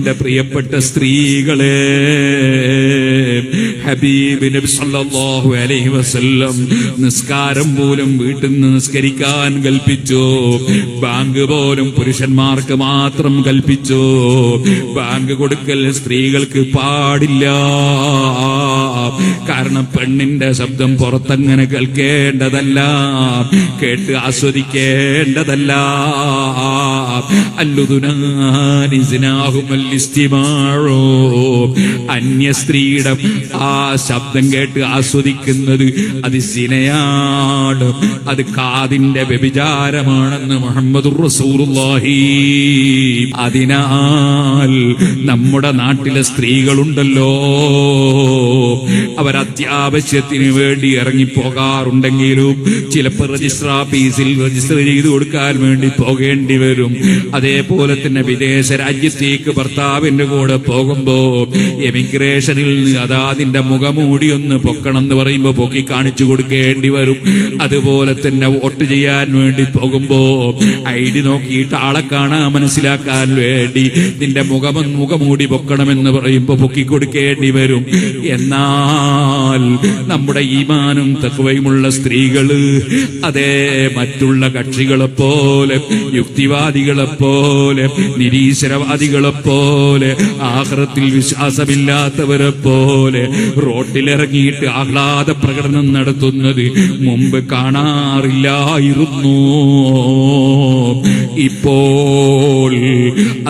എന്റെ പ്രിയപ്പെട്ട സ്ത്രീകളെ ഹബീബ് നബി സല്ലല്ലാഹു അലൈഹി വസല്ലം നിസ്കാരം പോലും വീട്ടിൽ നിന്ന് നിസ്കരിക്കാൻ കൽപ്പിച്ചു. ബാങ്ക് പോലും പുരുഷന്മാർക്ക് മാത്രം കൽപ്പിച്ചു. ബാങ്ക് കൊടുക്കൽ സ്ത്രീകൾക്ക് പാടില്ല. കാരണം പെണ്ണിന്റെ ശബ്ദം പുറത്തങ്ങനെ കേൾക്കേണ്ടതല്ല. കേട്ട് ആസ്വദിക്കേണ്ടതല്ല. അല്ലുതുനാനിസിനാഹുമല്ലിസ്തിമാഴോ അന്യ സ്ത്രീയുടെ ആ ശബ്ദം കേട്ട് ആസ്വദിക്കുന്നത് അത് സിനയാണ്. അത് കാതിന്റെ വ്യഭിചാരമാണെന്ന് മുഹമ്മദ് റസൂലുള്ളാഹി. അതിനാൽ നമ്മുടെ നാട്ടിലെ സ്ത്രീകളുണ്ടല്ലോ. അവർ അത്യാവശ്യത്തിന് വേണ്ടി ഇറങ്ങിപ്പോകാറുണ്ടെങ്കിലും ചിലപ്പോൾ രജിസ്റ്റർ ഓഫീസിൽ രജിസ്റ്റർ ചെയ്ത് കൊടുക്കാൻ വേണ്ടി പോകേണ്ടി വരും. അതേപോലെ തന്നെ വിദേശ രാജ്യത്തേക്ക് ഭർത്താവിന്റെ കൂടെ പോകുമ്പോ എമിഗ്രേഷനിൽ അതാതിന്റെ മുഖമൂടി ഒന്ന് പൊക്കണം എന്ന് പറയുമ്പോ പൊക്കി കാണിച്ചു കൊടുക്കേണ്ടി വരും. അതുപോലെ തന്നെ വോട്ട് ചെയ്യാൻ വേണ്ടി പോകുമ്പോ ഐ ഡി നോക്കിയിട്ട് ആളെ കാണാൻ മനസ്സിലാക്കാൻ വേണ്ടി നിന്റെ മുഖം മുഖമൂടി പൊക്കണമെന്ന് പറയുമ്പോ പൊക്കി കൊടുക്കേണ്ടി വരും. എന്നാൽ നമ്മുടെ ഈമാനും തക്കവയുമുള്ള സ്ത്രീകൾ അതേ മറ്റുള്ള കക്ഷികളെ പോലെ യുക്തിവാദികളെ പോലെ നിരീശ്വരവാദികളെ പോലെ ആഹ്റത്തിൽ വിശ്വാസമില്ലാത്തവരെ പോലെ റോട്ടിലിറങ്ങിയിട്ട് ആഹ്ലാദ പ്രകടനം നടത്തുന്നത് മുമ്പ് കാണാറില്ലായിരുന്നു. ഇപ്പോൾ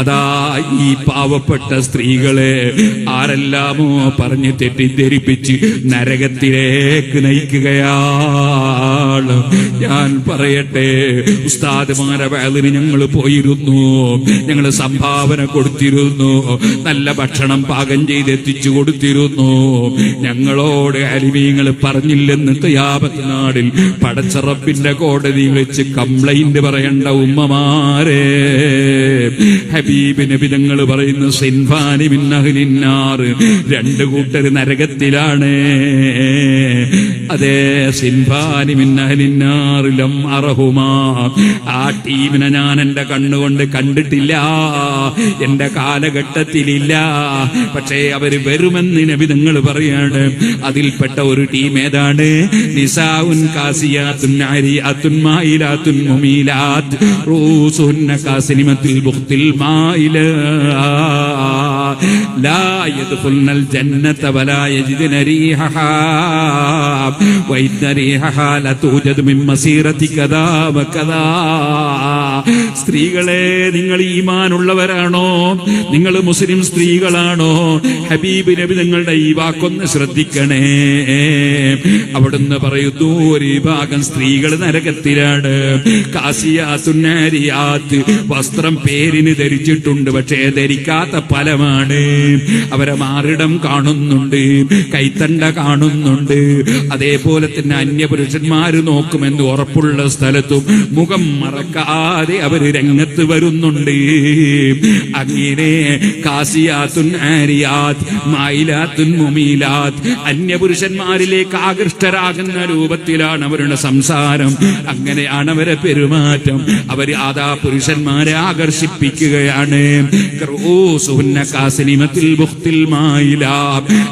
അതാ ഈ പാവപ്പെട്ട സ്ത്രീകളെ ആരെല്ലാമോ പറഞ്ഞ് തെറ്റിദ്ധരിപ്പിച്ച് നരകത്തിലേക്ക് നയിക്കുകയാണ് ഞാൻ പറയട്ടെ ഉസ്താദ്മാരെ വേദന ഞങ്ങൾ പോയിരുന്നു. ഞങ്ങൾ സംഭാവന കൊടുത്തിരുന്നു. നല്ല ഭക്ഷണം പാകം ചെയ്ത് എത്തിച്ചു കൊടുത്തിരുന്നു. ഞങ്ങളോട് അലിമീങ്ങൾ പറഞ്ഞില്ലെന്ന് തയ്യാപത്ത് പടച്ചറപ്പിന്റെ കോടതി വെച്ച് കംപ്ലൈന്റ് പറയേണ്ട ഉമ്മമാരെ. ഹബീബ് നബിതങ്ങൾ പറയുന്നു സിൻഫാനി മിന്നഹലിന്നാറ് രണ്ട് കൂട്ടർ നരകത്തിലാണ് അതേ സിൻഫാനി മിന്നഹലിന്നാറിലും അറഹുമാ. ആ ടീമിനെ ഞാൻ എന്റെ കണ്ണുകൊണ്ട് കണ്ടിട്ടില്ല. എന്റെ കാലഘട്ടത്തിലില്ല. പക്ഷേ അവർ വരുമെന്ന് നബി നിങ്ങൾ പറയാണ്. അതിൽപ്പെട്ട ഒരു ടീം ഏതാണ്? നിസാഉൻ കാസിയാത്തുൻ ആരിയാത്തുൻ മായിലാത്തുൻ മുമീലാത്ത്. റൂസുന്ന കാസിനിമത്തിൽ ബുഖ്തിൽ മായില لا يدخلن الجنة ولا يجدن ريحها وإن ريحها لتوجد من مسيرة كذا وكذا സ്ത്രീകളെ നിങ്ങൾ ഈമാനുള്ളവരാണോ നിങ്ങൾ മുസ്ലിം സ്ത്രീകളാണോ ഹബീബ് നബി നിങ്ങളുടെ ഈ വാക്കൊന്ന് ശ്രദ്ധിക്കണേ അവിടുന്ന് പറയുന്നു ഒരു വിഭാഗം സ്ത്രീകൾ നരകത്തിലാണ് കാസിയാത്തുന്നാരിയാത്ത് വസ്ത്രം പേരിന് ധരിച്ചിട്ടുണ്ട് പക്ഷേ ധരിക്കാത്ത ഫലമാണ് അവരെ മാറിടം കാണുന്നുണ്ട്. കൈത്തണ്ട കാണുന്നുണ്ട്. അതേപോലെ തന്നെ അന്യപുരുഷന്മാര് നോക്കുമെന്ന് ഉറപ്പുള്ള സ്ഥലത്തും മുഖം മറക്കാതെ അവർ രംഗത്ത് വരുന്നുണ്ട്. അങ്ങനെ കാസിയാത്തുൻ ആരിയാത് മായിലാത്തുൻ മുമീലാത് അന്യപുരുഷന്മാരിലേക്ക് ആകൃഷ്ടരാകുന്ന രൂപത്തിലാണ് അവരുടെ സംസാരം. അങ്ങനെയാണ് അവരെ പെരുമാറ്റം. അവർ ആദാ പുരുഷന്മാരെ ആകർഷിപ്പിക്കുകയാണ്. ബുഖ്തിൽ മായില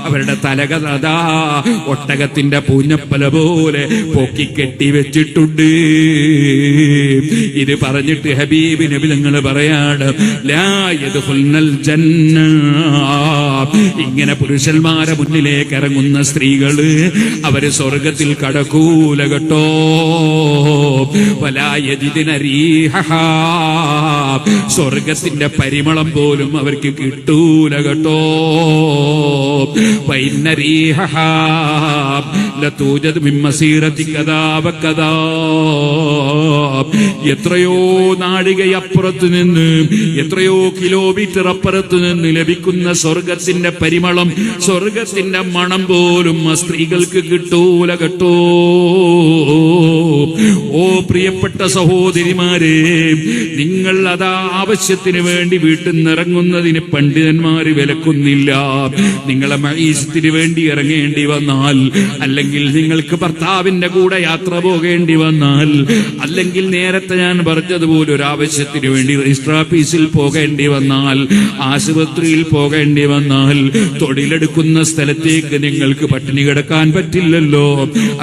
അവരുടെ തലകഥാ ഒട്ടകത്തിന്റെ പൂഞ്ഞപ്പല പോലെ പൊക്കി കെട്ടി വെച്ചിട്ടുണ്ട്. ഇത് പറഞ്ഞിട്ട് ഹബീബ് നബി പറയാണ്. ഇങ്ങനെ പുരുഷന്മാരെ മുന്നിലേക്ക് ഇറങ്ങുന്ന സ്ത്രീകൾ അവർ സ്വർഗത്തിൽ കടക്കൂല കേട്ടോ. സ്വർഗത്തിന്റെ പരിമളം പോലും അവർക്ക് കിട്ടൂല കേട്ടോ വൈന്ന റീഹഹാ മിമ്മസീറത്തി വകദാ. എത്രയോ നാഴികയപ്പുറത്ത് നിന്ന് എത്രയോ കിലോമീറ്റർ അപ്പുറത്ത് നിന്ന് ലഭിക്കുന്ന സ്വർഗത്തിന്റെ പരിമളം സ്വർഗത്തിന്റെ മണം പോലും ആ സ്ത്രീകൾക്ക് കിട്ടൂല കേട്ടോ ഓ പ്രിയപ്പെട്ട സഹോദരിമാരെ നിങ്ങൾ അതാ ആവശ്യത്തിന് വേണ്ടി വീട്ടിൽ നിറങ്ങുന്നതിന് പണ്ഡിതന്മാര് വിലക്കുന്നില്ല നിങ്ങളെ മൈസത്തിന് വേണ്ടി ഇറങ്ങേണ്ടി വന്നാൽ അല്ലെങ്കിൽ അല്ലെങ്കിൽ നിങ്ങൾക്ക് ഭർത്താവിന്റെ കൂടെ യാത്ര പോകേണ്ടി വന്നാൽ അല്ലെങ്കിൽ നേരത്തെ ഞാൻ പറഞ്ഞതുപോലെ ഒരു ആവശ്യത്തിന് വേണ്ടി രജിസ്റ്റർ ഓഫീസിൽ പോകേണ്ടി വന്നാൽ ആശുപത്രിയിൽ പോകേണ്ടി വന്നാൽ തൊഴിലെടുക്കുന്ന സ്ഥലത്തേക്ക് നിങ്ങൾക്ക് പട്ടിണി കിടക്കാൻ പറ്റില്ലല്ലോ.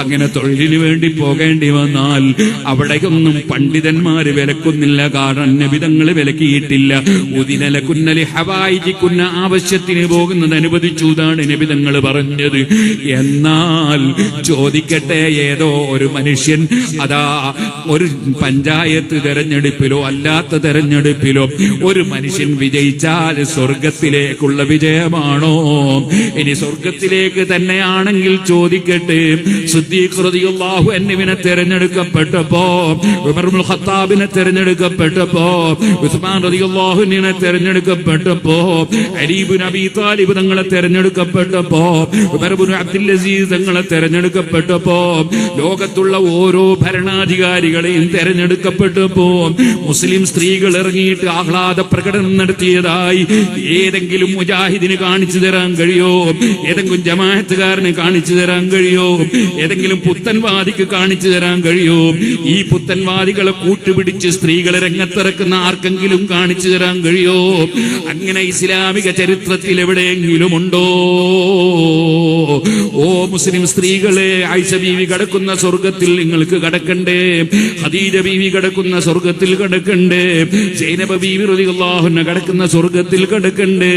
അങ്ങനെ തൊഴിലിന് വേണ്ടി പോകേണ്ടി വന്നാൽ അവിടെയൊന്നും പണ്ഡിതന്മാര് വിലക്കുന്നില്ല കാരണം വിധങ്ങൾ വിലക്കിയിട്ടില്ല ഉദിനലക്കുന്നലി ഹവായിക്കുന്ന ആവശ്യത്തിന് പോകുന്നത് അനുവദിച്ചു എന്നാണ് നബിതങ്ങൾ പറഞ്ഞത്. എന്നാൽ ചോദിക്കട്ടെ ഏതോ ഒരു മനുഷ്യൻ. അതാ ഒരു പഞ്ചായത്ത് തെരഞ്ഞെടുപ്പിലോ അല്ലാത്ത തെരഞ്ഞെടുപ്പിലോ ഒരു മനുഷ്യൻ വിജയിച്ചാൽ സ്വർഗത്തിലേക്കുള്ള വിജയമാണോ? ഇനി സ്വർഗത്തിലേക്ക് തന്നെയാണെങ്കിൽ ചോദിക്കട്ടെ. ശുദ്ധീകൃതിയുള്ളാഹു എന്നിവനെ തെരഞ്ഞെടുക്കപ്പെട്ടപ്പോ ഉമറുൽ ഖത്താബിനെ തെരഞ്ഞെടുക്കപ്പെട്ടപ്പോ ഉസ്മാൻ റളിയല്ലാഹുവിനെ തെരഞ്ഞെടുക്കപ്പെട്ടപ്പോ അലീബ് നബി താലിബ് തങ്ങളെ തെരഞ്ഞെടുക്കപ്പെട്ടപ്പോ ഉമർബുൻ അബ്ദുൽ അസീസ് തങ്ങളെ തെരഞ്ഞെടുക്കപ്പെട്ടപ്പോ ലോകത്തുള്ള ഓരോ ഭരണാധികാരികളെയും തെരഞ്ഞെടുക്കപ്പെട്ടപ്പോ മുസ്ലിം സ്ത്രീകൾ ഇറങ്ങിയിട്ട് ആഹ്ലാദ പ്രകടനം നടത്തിയതായി ഏതെങ്കിലും മുജാഹിദിന് കാണിച്ചു തരാൻ കഴിയോ? ഏതെങ്കിലും ജമാഅത്തുകാരന് കാണിച്ചു തരാൻ കഴിയോ? ഏതെങ്കിലും പുത്തൻവാദിക്ക് കാണിച്ചു തരാൻ കഴിയോ? ഈ പുത്തൻവാദികളെ കൂട്ടുപിടിച്ച് സ്ത്രീകളെ രംഗത്തിറക്കുന്ന ആർക്കെങ്കിലും കാണിച്ചു തരാൻ കഴിയോ? അങ്ങനെ ഇസ്ലാമിക ചരിത്രത്തിൽ എവിടെയെങ്കിലും ഉണ്ടോ? ഓ മുസ്ലിം സ്ത്രീകളെ ആയിഷ ബീവി കടക്കുന്ന സ്വർഗത്തിൽ നിങ്ങൾക്ക് കടക്കണ്ടേ? ഖദീജ ബീവി കടക്കുന്ന സ്വർഗത്തിൽ കടക്കണ്ടേ? സൈനബ ബീവി അൻഹ കടക്കുന്ന സ്വർഗത്തിൽ കടക്കണ്ടേ?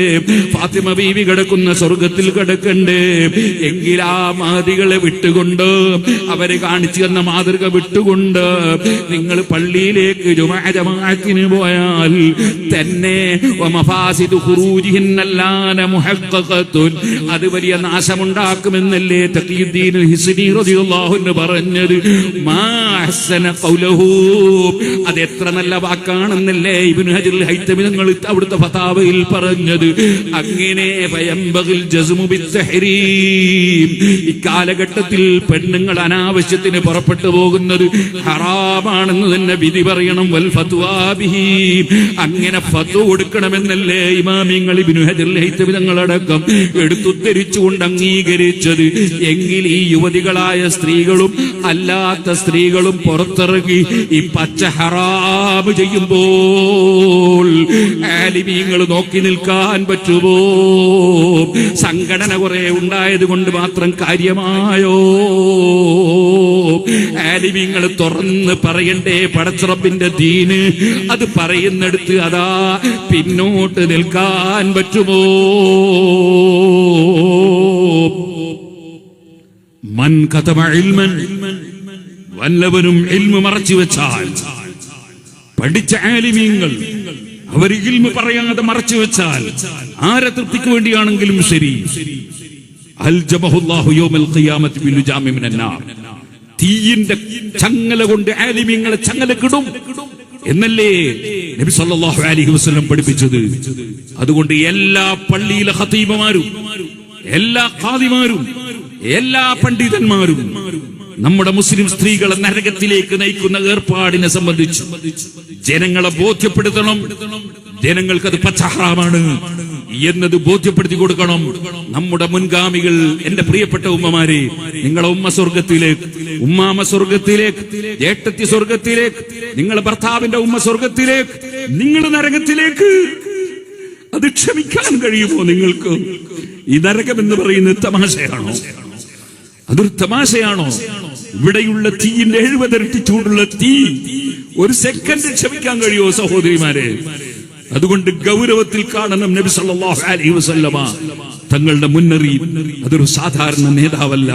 ഫാത്തിമ ബീവി കടക്കുന്ന സ്വർഗത്തിൽ കടക്കണ്ടേ? എങ്കിലാ ആ മാതികളെ വിട്ടുകൊണ്ട് അവരെ കാണിച്ചു തന്ന മാതൃക വിട്ടുകൊണ്ട് നിങ്ങൾ പള്ളിയിലേക്ക് ജുമാ ജമാഅത്തിന് പോയാൽ തന്നെ അത് വലിയ നാശമുണ്ടാക്കുമെന്നല്ലേ തഖീദ്ദീൻ അൻഹു പറഞ്ഞത് അത് എത്ര നല്ല വാക്കാണെന്നല്ലേ ഇബ്നു ഹജർ ഹൈത്തമി നിങ്ങൾ അവിടുത്തെ ഫതാവയിൽ പറഞ്ഞത്. അങ്ങനെ ഇക്കാലഘട്ടത്തിൽ പെണ്ണുങ്ങൾ അനാവശ്യത്തിന് പുറപ്പെട്ടു പോകുന്നത് ഹറാമാണെന്ന് തന്നെ വിധി പറയണം. വൽ ഫത്വാ ബിഹി. അങ്ങനെ ഫത്വ കൊടുക്കണമെന്നല്ലേ ഇമാമിങ്ങൾ ഇബ്നു ഹജർ ഹൈത്തമി തങ്ങളടക്കം എടുത്തുദ്ധരിച്ചുകൊണ്ട് അംഗീകരിച്ചത്. എങ്കിൽ ഈ യുവതികളായ സ്ത്രീകളും അല്ലാത്ത സ്ത്രീകളും പുറത്തിറങ്ങി ഈ പച്ച ഹറാമ് ചെയ്യുമ്പോൾ ആലിമീങ്ങൾ നോക്കി നിൽക്കാൻ പറ്റുമോ? സംഘടന കുറെ ഉണ്ടായത് കൊണ്ട് മാത്രം കാര്യമായോ? ആലിമീങ്ങൾ തുറന്ന് പറയണ്ടേ പടച്ചുറപ്പിന്റെ ദീന്? അത് പറയുന്നെടുത്ത് അതാ പിന്നോട്ട് നിൽക്കാൻ പറ്റുമോ? മൻ കഥമ ഇൽമൻ വല്ലവനും ഇൽമു മറച്ചു വെച്ചാൽ പഠിച്ച ആലിമീങ്ങൾ അവർ ഇൽമു പറയാതെ മറച്ചു വെച്ചാൽ ആരെ തൃപ്തിക്ക് വേണ്ടിയാണെങ്കിലും ശരി. അൽജമഹുല്ലാഹു യൗമൽ ഖിയാമത്തി ബിലുജാമി മിനന്നാർ തീയിന്റെ ചങ്ങല കൊണ്ട് ആലിമീങ്ങളെ ചങ്ങല കിടും എന്നല്ലേ നബി സല്ലല്ലാഹു അലൈഹി വസല്ലം പഠിപ്പിച്ചത്? അതുകൊണ്ട് എല്ലാ പള്ളിയിലെ ഖതീബമാരും എല്ലാ ഖാദിമാരും എല്ലാ പണ്ഡിതന്മാരും നമ്മുടെ മുസ്ലിം സ്ത്രീകളെ നരകത്തിലേക്ക് നയിക്കുന്ന ഏർപ്പാടിനെ സംബന്ധിച്ച് ജനങ്ങളെ ബോധ്യപ്പെടുത്തണം. ജനങ്ങൾക്ക് അത് പച്ചഹറാമാണ്. എന്നത് ബോധ്യപ്പെടുത്തി കൊടുക്കണം. നമ്മുടെ മുൻഗാമികൾ എന്റെ പ്രിയപ്പെട്ട ഉമ്മമാരെ നിങ്ങളെ ഉമ്മ സ്വർഗത്തിലേക്ക് ഉമ്മാമ സ്വർഗത്തിലേക്ക് ഏട്ടത്തി സ്വർഗത്തിലേക്ക് നിങ്ങളെ ഭർത്താവിന്റെ ഉമ്മ സ്വർഗത്തിലേക്ക് നിങ്ങൾ നരകത്തിലേക്ക്. അത് ക്ഷമിക്കാൻ കഴിയുമോ നിങ്ങൾക്ക്? ഈ നരകം എന്ന് പറയുന്നത് തമാശയാണോ? അതൊരു തമാശയാണോ? ഇവിടെയുള്ള തീയിന്റെ എഴുപതിരട്ടി ചൂടുള്ള തീ. ഒരു സെക്കൻഡ് ക്ഷമിക്കാൻ കഴിയുമോ സഹോദരിമാരെ? അതുകൊണ്ട് ഗൗരവത്തിൽ കാണണം നബി സല്ലല്ലാഹു അലൈഹി വസല്ലമ. തങ്ങളുടെ മുന്നറി അതൊരു സാധാരണ നേതാവല്ല.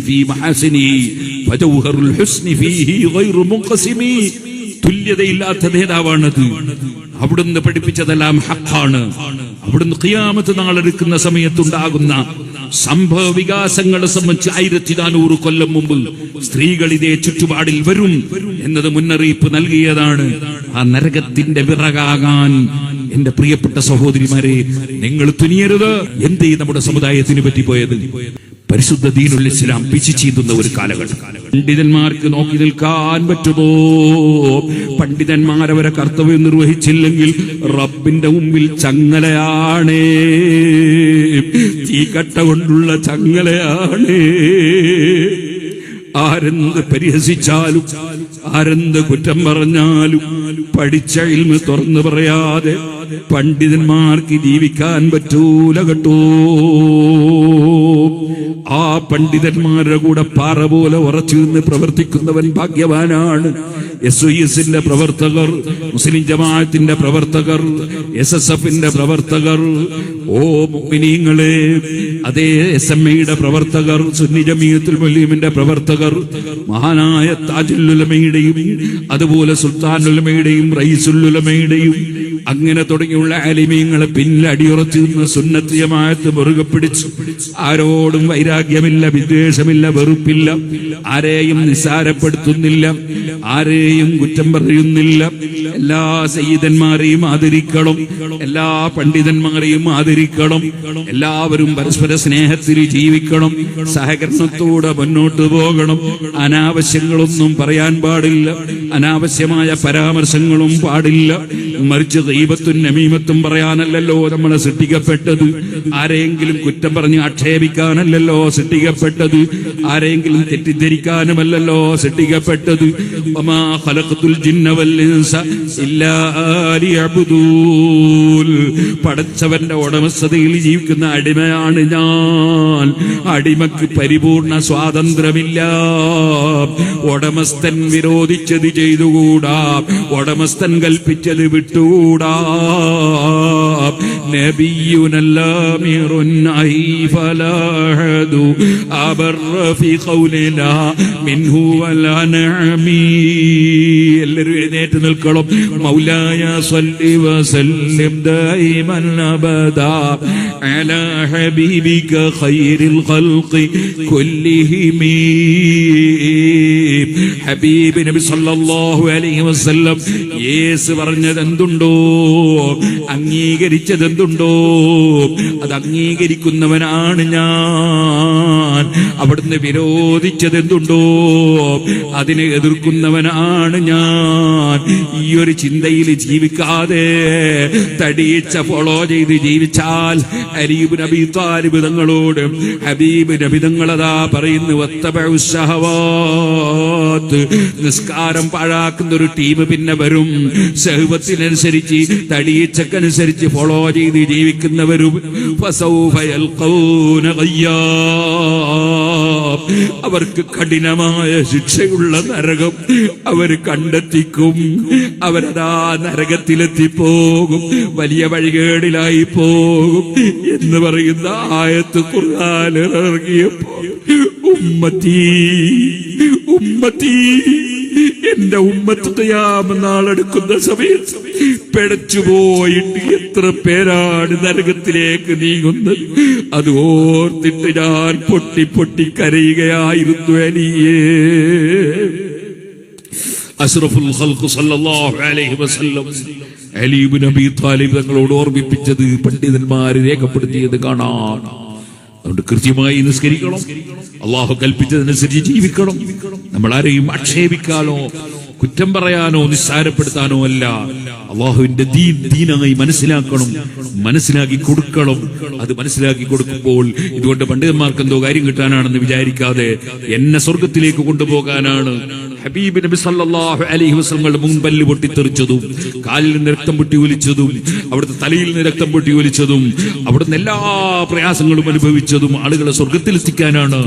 ഫീ മഹാസിനി ഹുസ്നി ഫീഹി ഗൈറു തുല്യതയില്ലാത്ത നേതാവാണത്. അവിടുന്ന് പഠിപ്പിച്ചതെല്ലാം ഹക്കാണ്. അവിടുന്ന് ഖിയാമത്ത് നാളെടുക്കുന്ന സമയത്തുണ്ടാകുന്ന സംഭവ വികാസങ്ങളെ സംബന്ധിച്ച് ആയിരത്തി നാനൂറ് കൊല്ലം മുമ്പ് സ്ത്രീകൾ ഇതേ ചുറ്റുപാടിൽ വരും എന്നത് മുന്നറിയിപ്പ് നൽകിയതാണ്. ആ നരകത്തിന്റെ വിറകാകാൻ എന്റെ പ്രിയപ്പെട്ട സഹോദരിമാരെ നിങ്ങൾ തുനിയരുത്. എന്തേ നമ്മുടെ സമുദായത്തിന് പറ്റിപ്പോയത്? പരിശുദ്ധ ദീനുൽ ഇസ്ലാം പിച്ചു ചീന്തുന്ന ഒരു കാലഘട്ടം. പണ്ഡിതന്മാർക്ക് നോക്കി നിൽക്കാൻ പറ്റുമോ? പണ്ഡിതന്മാരവരെ കർത്തവ്യം നിർവഹിച്ചില്ലെങ്കിൽ റബ്ബിന്റെ മുമ്പിൽ ചങ്ങലയാണേ. തീകട്ട കൊണ്ടുള്ള ചങ്ങലയാണേ. ആരെന്ത് പരിഹസിച്ചാലും ആരെന്ത് കുറ്റം പറഞ്ഞാലും പഠിച്ച ഇൽമ തുറന്നു പറയാതെ പണ്ഡിതന്മാർക്ക് ജീവിക്കാൻ പറ്റൂല കേട്ടോ. ആ പണ്ഡിതന്മാരുടെ കൂടെ പാറ പോലെ ഉറച്ചു നിന്ന് പ്രവർത്തിക്കുന്നവൻ ഭാഗ്യവാനാണ്. എസ് ഐ എസിന്റെ പ്രവർത്തകർ മുസ്ലിം ജമാഅത്തിന്റെ പ്രവർത്തകർ എസ് എസ് എഫിന്റെ പ്രവർത്തകർ ഓ മുഅ്മിനീങ്ങളെ അതേ എസ് എം എയുടെ പ്രവർത്തകർ സുന്നി ജമീയത്തുൽ മുലീമിന്റെ പ്രവർത്തകർ മഹാനായ താജുല്ലുലമയുടെയും അതുപോലെ സുൽത്താൻ സുൽത്താനുലമയുടെയും റയീസുല്ലുലമയുടെയും അങ്ങനെ തുടങ്ങിയുള്ള അലിമീങ്ങളെ പിന്നിലടിയുറച്ചു നിന്ന് സുന്നത്തിയമായത്ത് മുറുകെ പിടിച്ചു. ആരോടും വൈരാഗ്യമില്ല വിദ്വേഷമില്ല വെറുപ്പില്ല. ആരെയും നിസ്സാരപ്പെടുത്തുന്നില്ല. ആരെയും കുറ്റം പറയുന്നില്ല. എല്ലാ സയ്യിദന്മാരെയും ആദരിക്കണം. എല്ലാ പണ്ഡിതന്മാരെയും ആദരിക്കണം. എല്ലാവരും പരസ്പര സ്നേഹത്തിൽ ജീവിക്കണം. സഹകരണത്തോടെ മുന്നോട്ട് പോകണം. അനാവശ്യങ്ങളൊന്നും പറയാൻ പാടില്ല. അനാവശ്യമായ പരാമർശങ്ങളും പാടില്ല. മറിച്ച് ദൈവത്തും നമീമത്തും പറയാനല്ലല്ലോ. നമ്മൾ സൃഷ്ടിക്കപ്പെട്ടത്. ആരെങ്കിലും കുറ്റം പറഞ്ഞ് ആക്ഷേപിക്കാനല്ലല്ലോ സൃഷ്ടിക്കപ്പെട്ടത്. ആരെങ്കിലും തെറ്റിദ്ധരിക്കാനുമല്ലല്ലോ സൃഷ്ടിക്കപ്പെട്ടത്. പടച്ചവന്റെ ഉടമസ്ഥതയിൽ ജീവിക്കുന്ന അടിമയാണ് ഞാൻ. അടിമക്ക് പരിപൂർണ സ്വാതന്ത്ര്യമില്ല. ഉടമസ്ഥൻ വിരോധിച്ചത് ചെയ്തുകൂടാ. ഉടമസ്ഥൻ കൽപ്പിച്ചത് വിട്ടുകൂടാ. উড়া നബിയുനല്ലാമിറുൻ ഫലാഹദു അബർറ ഫി ഖൗലിനാ മിൻഹു വലാ നഅമീ. എല്ലാവരും എഴുന്നേറ്റ് നിൽക്കണം. മൗലായ സല്ലി വസല്ലിം ദൈമൻ അബദാ അലാ ഹബീബിക ഖൈറിൽ ഖൽഖി കുല്ലിഹിം ഹബീബ് നബി സല്ലല്ലാഹു അലൈഹി വസല്ലം യേസ് പറഞ്ഞത് എന്തുണ്ടോ അംഗീകരിച്ചത് എന്തുണ്ടോ അത് അംഗീകരിക്കുന്നവനാണ് ഞാൻ. അവിടുന്ന് വിരോധിച്ചത് എന്തുണ്ടോ അതിനെ എതിർക്കുന്നവനാണ് ഞാൻ. ഈ ഒരു ചിന്തയിൽ ജീവിക്കാതെ തടിയിച്ച ഫോളോ ചെയ്ത് ജീവിച്ചാൽ ഹരീബ് നബി താലിബ് തങ്ങളോട് ഹബീബ് നബി പറയുന്നു നിസ്കാരം പാഴാക്കുന്ന ഒരു ടീം പിന്നെ വരും. സഹുബത്തിനനുസരിച്ച് തടിയിച്ചക്കനുസരിച്ച് ഫോളോ ചെയ്ത് ജീവിക്കുന്നവരും. അവർക്ക് കഠിനമായ ശിക്ഷയുള്ള നരകം അവർ കണ്ടെത്തിക്കും. അവരതാ നരകത്തിലെത്തിപ്പോകും. വലിയ വഴികേടിലായി പോകും എന്ന് പറയുന്ന ആയത്ത് കുറാലിറങ്ങിയപ്പോ ഉമ്മത്തീ ഉമ്മത്തി എന്റെ ഉമ്മത്ത് തയ്യാമെന്നാളെടുക്കുന്ന സമയത്ത് പിടച്ചുപോയിട്ട് എത്ര പേരാണ് നരകത്തിലേക്ക് നീങ്ങുന്നത്? അത് ഓർത്തിട്ട് ഞാൻ പൊട്ടി പൊട്ടി കരയുകയായിരുന്നു അനിയേ. അഷ്റഫുൽ സല്ലല്ലാഹു അലൈഹി വസല്ലം അലി ഇബ്നു താലിബ് തങ്ങളോട് ഓർമ്മിപ്പിച്ചത് പണ്ഡിതന്മാര് രേഖപ്പെടുത്തിയത് കാണാം. അതുകൊണ്ട് കൃത്യമായി നിസ്കരിക്കണം. അള്ളാഹു കൽപ്പിച്ചതനുസരിച്ച് ജീവിക്കണം. നമ്മൾ ആരെയും ആക്ഷേപിക്കാനോ കുറ്റം പറയാനോ നിസ്സാരപ്പെടുത്താനോ അല്ല. അള്ളാഹുവിന്റെ ദീൻ ദീനായി മനസ്സിലാക്കണം മനസ്സിലാക്കി കൊടുക്കണം. അത് മനസ്സിലാക്കി കൊടുക്കുമ്പോൾ ഇതുകൊണ്ട് പണ്ഡിതന്മാർക്ക് എന്തോ കാര്യം കിട്ടാനാണെന്ന് വിചാരിക്കാതെ എന്നെ സ്വർഗത്തിലേക്ക് കൊണ്ടുപോകാനാണ്. ഹബീബ് നബി സല്ലല്ലാഹു അലൈഹി വസല്ലമയുടെ മുൻപല്ല് പൊട്ടിത്തെറിച്ചതും കാലിൽ നിന്ന് രക്തം പൊട്ടി ഒലിച്ചതും അവിടുത്തെ തലയിൽ നിന്ന് രക്തം പൊട്ടി ഒലിച്ചതും അവിടുന്ന് എല്ലാ പ്രയാസങ്ങളും അനുഭവിച്ചതും ആളുകളെ സ്വർഗത്തിലെത്തിക്കാനാണ്